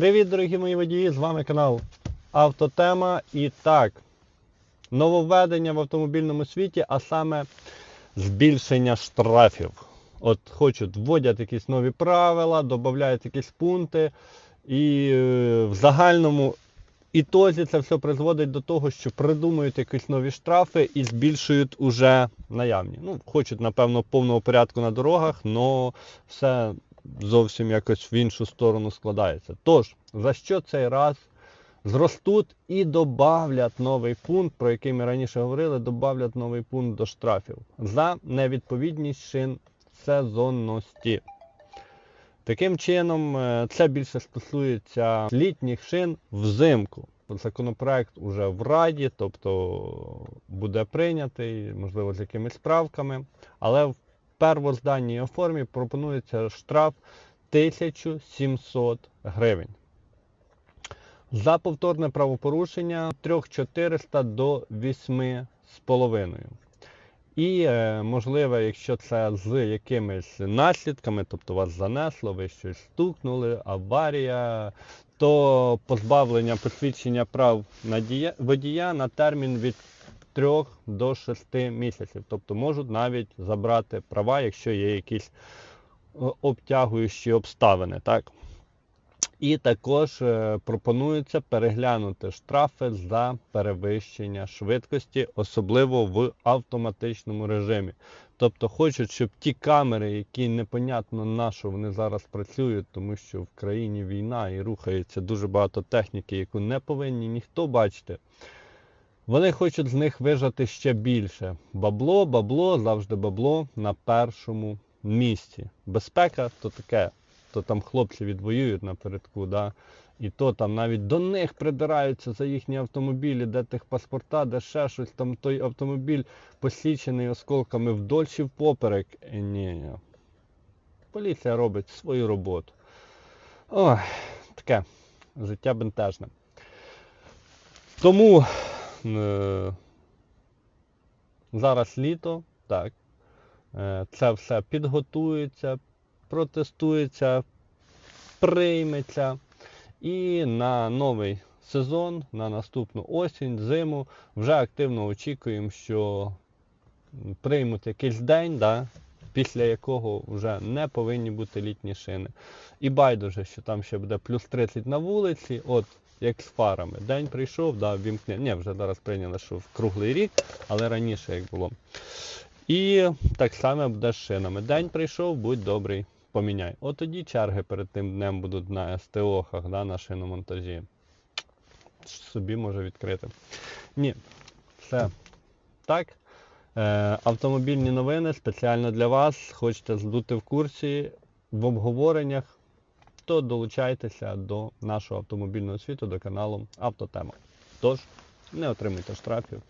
Привіт, дорогі мої водії! З вами канал Автотема. І так, нововведення в автомобільному світі, а саме збільшення штрафів. От хочуть, вводять якісь нові правила, додають якісь пункти, і е, в загальному ітозі це все призводить до того, що придумують якісь нові штрафи і збільшують уже наявні. Ну, хочуть, напевно, повного порядку на дорогах, але все зовсім якось в іншу сторону складається. Тож, за що цей раз зростуть і добавлять новий пункт, про який ми раніше говорили, добавлять новий пункт до штрафів за невідповідність шин сезонності. Таким чином, е, це більше стосується літніх шин взимку. Законопроект уже в Раді, тобто буде прийнятий, можливо, з якимись правками, але в первозданній його формі пропонується штраф 1700 гривень. За повторне правопорушення 3400 до 8,5. І е, можливо, якщо це з якимись наслідками, тобто вас занесло, ви щось стукнули, аварія, то позбавлення посвідчення прав надія- водія на термін від 3 до 6 місяців. Тобто можуть навіть забрати права, якщо є якісь е, обтягуючі обставини. Так? І також е, пропонується переглянути штрафи за перевищення швидкості, особливо в автоматичному режимі. Тобто хочуть, щоб ті камери, які непонятно на що вони зараз працюють, тому що в країні війна і рухається дуже багато техніки, яку не повинні ніхто бачити. Вони хочуть з них вижати ще більше. Бабло, бабло, завжди бабло на першому місці. Безпека то таке, то там хлопці відвоюють напередку, да? і то там навіть до них придираються за їхні автомобілі, де тих паспорта, де ще щось, там той автомобіль посічений осколками вдоль чи впоперек. Е, ні, ні. Поліція робить свою роботу. Ой, таке життя бентежне. Тому зараз літо, так. Е, це все підготується, протестується, прийметься. І на новий сезон, на наступну осінь, зиму вже активно очікуємо, що приймуть якийсь день, да, після якого вже не повинні бути літні шини. І байдуже, що там ще буде плюс 30 на вулиці, от як з фарами. День прийшов, да, вімкне. Ні, вже зараз прийняли, що в круглий рік, але раніше як було. І так само буде з шинами. День прийшов, будь добрий, поміняй. От тоді черги перед тим днем будуть на СТОхах, да, на шиномонтажі. Собі може відкрити. Ні, все. Так. Е, автомобільні новини спеціально для вас. Хочете збути в курсі в обговореннях, то долучайтеся до нашого автомобільного світу, до каналу Автотема. Тож, не отримуйте штрафів